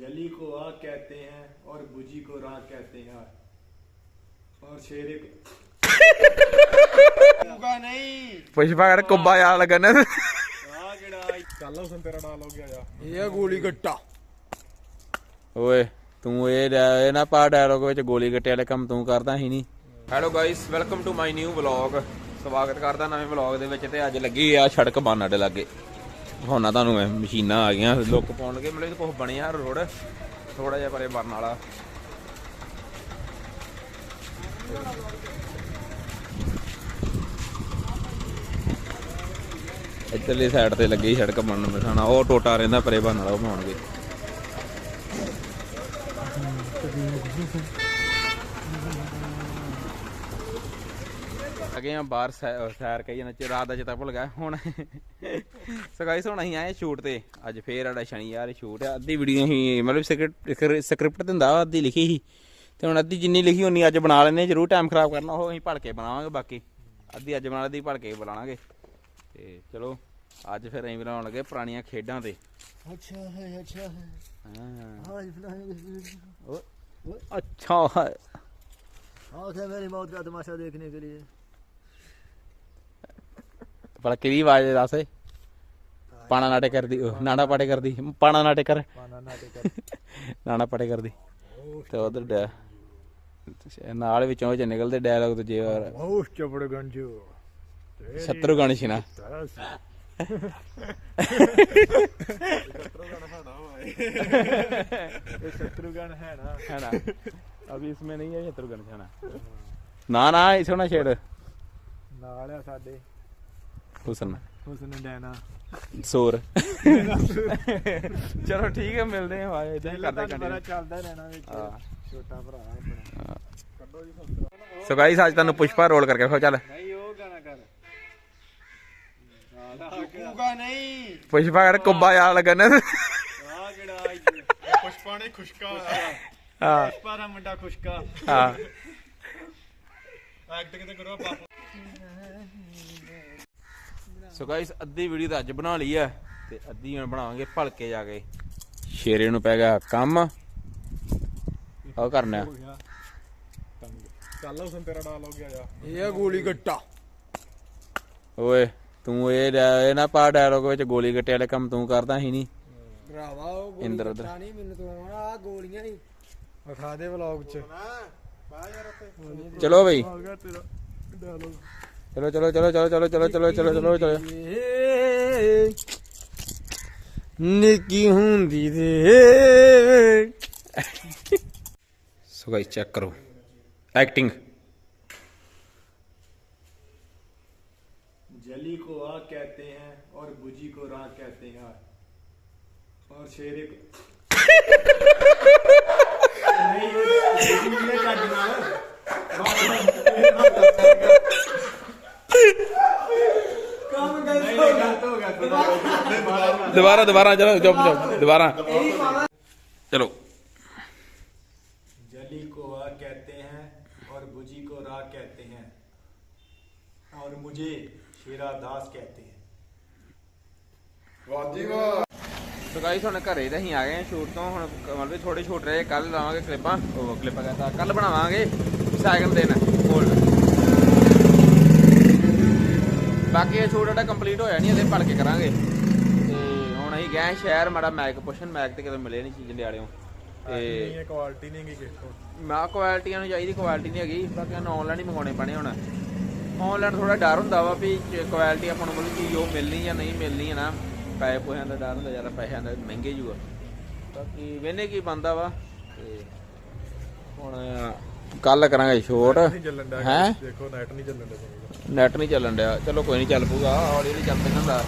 जली को आग कहते हैं और बुझी को राख कहते हैं और शेरे को होगा नहीं ਪੁਸ਼ਪਾ ਕਰ ਕੁੱਬਾ ਯਾਰ ਲੱਗਣ आ गड़ा चल उसन तेरा डायलॉग आ जा ਇਹ ਗੋਲੀ ਗੱਟਾ ਓਏ ਤੂੰ ਇਹ ਡੈ- ਇਹ ਨਾ ਪਾ ਡਾਇਲੋਗ ਵਿੱਚ ਗੋਲੀ ਗੱਟੇ ਵਾਲੇ ਕੰਮ ਤੂੰ ਕਰਦਾ ਹੀ ਨਹੀਂ hello guys welcome to my new vlog ਸਵਾਗਤ ਕਰਦਾ ਨਵੇਂ ਵਲੌਗ ਦੇ ਵਿੱਚ ਤੇ ਅੱਜ ਲੱਗੀ ਆ ਸੜਕ ਬੰਨ ਅੱਡੇ ਲੱਗੇ ਹੋਣਾ ਤੁਹਾਨੂੰ ਮੈਂ, ਮਸ਼ੀਨਾਂ ਆ ਗਈਆਂ, ਲੁੱਕ ਪਾਉਣ ਮਤਲਬ ਕੁਝ ਬਣਿਆ ਰੋਡ ਥੋੜਾ ਜਿਹਾ ਪਰੇ ਬਣਨ ਵਾਲਾ। ਇੱਧਰਲੀ ਸਾਈਡ ਤੇ ਲੱਗੀ ਸੜਕ ਬਣਨ ਮਸਾਣਾ ਉਹ ਟੋਟਾ ਰਹਿੰਦਾ, ਪਰੇ ਬਣਨ ਵਾਲਾ, ਉਹ ਬਣਾਉਣਗੇ। ਅਗੇ ਆ ਬਾਹਰ ਸੈ- ਸੈਰ ਕਈ ਜਣਾ ਰਾਤ ਦਾ ਚੇਤਾ ਭੁੱਲ ਗਿਆ ਹੁਣ ਸੋ ਗਾਇਸ ਹੁਣ ਅਸੀਂ ਆਏ ਸ਼ੂਟ ਤੇ ਅੱਜ ਫੇਰ ਸਾਡਾ ਸ਼ਨੀਵਾਰ ਸ਼ੂਟ ਆ ਅੱਧੀ ਵੀਡੀਓ ਹੀ ਮਤਲਬ ਸਕ੍ਰਿਪਟ ਸਕ੍ਰਿਪਟ ਦਿੰਦਾ ਅੱਧੀ ਲਿਖੀ ਸੀ ਤੇ ਹੁਣ ਅੱਧੀ ਜਿੰਨੀ ਲਿਖੀ ਉਨੀ ਅੱਜ ਬਣਾ ਲੈਨੇ ਜਰੂਰ ਟਾਈਮ ਖਰਾਬ ਕਰਨਾ ਉਹ ਅਸੀਂ ਭੜ ਕੇ ਬਣਾਵਾਂਗੇ ਬਾਕੀ ਅੱਧੀ ਅੱਜ ਬਣਾ ਅੱਧੀ ਭੜ ਕੇ ਬਣਾਵਾਂਗੇ ਤੇ ਚਲੋ ਅੱਜ ਫਿਰ ਅਸੀਂ ਬਣਾਉਣ ਲੱਗੇ ਪੁਰਾਣੀਆਂ ਖੇਡਾਂ ਤੇ ਅੱਛਾ ਹੈ ਅੱਛਾ ਹੈ ਹਾਂ ਹਾਏ ਫਲਾਣੇ ਓਏ ਅੱਛਾ ਹੈ आओ थे मेरी मौत का तमाशा देखने के लिए ਭਲਾ ਕਿਹਦੀ ਆਵਾਜ਼ ਹੈ ਦੱਸ। ਪਾਣਾ ਨਾਟੇ ਕਰਦੀ ਉਹ, ਨਾਣਾ ਪਾਟੇ ਕਰਦੀ। ਪਾਣਾ ਨਾਟੇ ਕਰ। ਨਾਣਾ ਪਾਟੇ ਕਰਦੀ। ਤੇ ਉਧਰ ਡੈ ਤੇ ਨਾਲ ਵਿੱਚੋਂ ਚ ਨਿਕਲਦੇ ਡਾਇਲੌਗ ਦੂਜੇ ਵਾਰ। ਬਹੁਤ ਚਪੜ ਗੰਜੂ। ਸ਼ਤਰੂਗਣ ਸੀ ਨਾ ਤਸ ਇਹ ਸ਼ਤਰੂਗਣ ਹੈ ਨਾ। है ना अभी इसमें नहीं है शत्रुघ्न छाना ना ना इसे ना ਨਾਲ ਆ ਸਾਡੇ। ਹੁਸਨ ਹੁਸਨ ਡੈਨਾ ਸੋਰ ਚਲੋ ਠੀਕ ਹੈ ਮਿਲਦੇ ਹਾਂ ਆਏ ਇਦਾਂ ਹੀ ਕਰਦੇ ਕੰਟੀਨਿਊ ਚੱਲਦਾ ਰਹਿਣਾ ਵਿੱਚ। ਛੋਟਾ ਭਰਾ ਆਪਣਾ। ਕੱਢੋ ਜੀ ਸੋ ਗਾਈਸ ਅੱਜ ਤੁਹਾਨੂੰ ਪੁਸ਼ਪਾ ਰੋਲ ਕਰਕੇ ਖੋ ਚੱਲ। ਨਹੀਂ ਉਹ ਗਾਣਾ ਕਰ। ਕੁੱਬਾ ਨਹੀਂ। ਪੁਸ਼ਪਾ ਕਰ ਕੁੱਬਾ ਯਾਰ ਲੱਗਣਾ। ਆ ਕਿਹੜਾ ਪੁਸ਼ਪਾ ਨੇ ਖੁਸ਼ਕਾ। ਹਾਂ। ਪੁਸ਼ਪਾ ਦਾ ਮੁੰਡਾ ਖੁਸ਼ਕਾ। ਹਾਂ। ਐਕਟ ਕਿਤੇ ਕਰੋ ਬਾਪੂ ਸੋ ਗਾਇਸ ਅੱਧੀ ਵੀਡੀਓ ਤਾਂ ਅੱਜ ਬਣਾ ਲਈ ਆ ਤੇ ਅੱਧੀ ਹੁਣ ਬਣਾਵਾਂਗੇ ਭਲਕੇ ਜਾ ਕੇ। ਸ਼ੇਰੇ ਨੂੰ ਪੈ ਗਿਆ ਕੰਮ। ਆ ਕਰਨਾ। ਚੱਲ ਉਸ ਤੇਰਾ ਡਾਲ ਹੋ ਗਿਆ ਯਾ ਇਹ ਗੋਲੀ ਗੱਟਾ। ਓਏ ਤੂੰ ਇਹ ਡੈ- ਇਹ ਨਾ ਪਾ ਡਾਇਲੋਗ ਵਿੱਚ ਗੋਲੀ ਗੱਟੇ ਵਾਲੇ ਕੰਮ ਤੂੰ ਕਰਦਾ ਹੀ ਨਹੀਂ। ਭਰਾਵਾ ਉਹ ਗੋਲੀ ਇੰਦਰ ਨਹੀਂ ਮੈਨੂੰ ਆ ਗੋਲੀਆਂ ਹੀ ਵਿਖਾ ਦੇ ਵਲੌਗ 'ਚ। ਚਲੋ ਬਈ। चलो चलो चलो चलो चलो चलो चलो चलो चलो चलो निकी हुंदी दे सो गाइस चेक करो एक्टिंग जली को आ कहते हैं और बुजी को रा कहते हैं और शेरे को नहीं ये का ਦੁਬਾਰਾ ਦੁਬਾਰਾ ਚਲੋ ਚੁੱਪ ਚੁੱਪ ਦੁਬਾਰਾ ਚਲੋ जली को आग कहते हैं और बुझी को राख कहते हैं और मुझे शेरा दास कहते हैं ਸੋ ਗਾਈਸ ਹੁਣ ਘਰੇ ਤਾਂ ਅਸੀਂ ਆ ਗਏ ਹਾਂ ਸ਼ੂਟ ਤੋਂ ਹੁਣ ਕ- ਮਤਲਬ ਥੋੜੇ ਛੋਟ ਰਹੇ ਕੱਲ ਲਾਵਾਂਗੇ ਕਲਿੱਪਾਂ ਉਹ ਕਲਿੱਪਾਂ ਕਹਿੰਦਾ ਕੱਲ ਬਣਾਵਾਂਗੇ ਸੈਕਿੰਡ ਦਿਨ ਹੋਲਡ ਬਾਕੀ ਇਹ ਸ਼ੂਟ ਜਿਹੜਾ ਕੰਪਲੀਟ ਹੋਇਆ ਨਹੀਂ ਇਹਦੇ ਪੜ ਕੇ ਕਰਾਂਗੇ ਤੇ ਹੁਣ ਅਸੀਂ ਗਏ ਸ਼ਹਿਰ ਮਾੜਾ ਮੈਕ ਪੁੱਛਣ ਮੈਕ ਤੇ ਕਿਤੇ ਮਿਲੇ ਨਹੀਂ ਚੀਜ਼ ਲਿਆੜਿਓ ਤੇ ਕੁਆਲਿਟੀ ਨਹੀਂ ਹੈਗੀ ਕਿਸੇ ਕੋਲ। ਮਾ ਨੂੰ ਚਾਹੀਦੀ ਕੁਆਲਿਟੀ ਨਹੀਂ ਹੈਗੀ। ਬਾਕੀ ਉਹਨਾਂ ਆਨਲਾਈਨ ਹੀ ਮੰਗਾਉਣੇ ਪੈਣੇ ਹੁਣ। ਆਨਲਾਈਨ ਥੋੜਾ ਡਰ ਹੁੰਦਾ ਵਾ ਵੀ ਕੁਆਲਿਟੀ ਆਪਾਂ ਨੂੰ ਮਿਲੂ ਚੀਜ਼ ਉਹ ਮਿਲਣੀ ਜਾਂ ਨਹੀਂ ਮਿਲਣੀ ਨਾ। ਪੈਸੇ ਪੋਹਿਆਂ ਦਾ ਡਰ ਹੁੰਦਾ ਯਾਰ ਪੈਸਿਆਂ ਦਾ ਮਹਿੰਗੇ ਜੂਗਾ ਬਾਕੀ ਵੇਨੇ ਕੀ ਬੰਦਾ ਵਾ ਤੇ ਹੁਣ ਕੱਲ ਕਰਾਂਗੇ ਸ਼ੋਟ ਹੈ? ਦੇਖੋ ਨੈਟ ਨਹੀਂ ਚੱਲਣ ਡਿਆ ਚਲੋ ਕੋਈ ਨਹੀਂ ਚੱਲ ਪੂਗਾ ਹੌਲੀ ਹੌਲੀ ਚੱਲ ਪੈਂਦਾ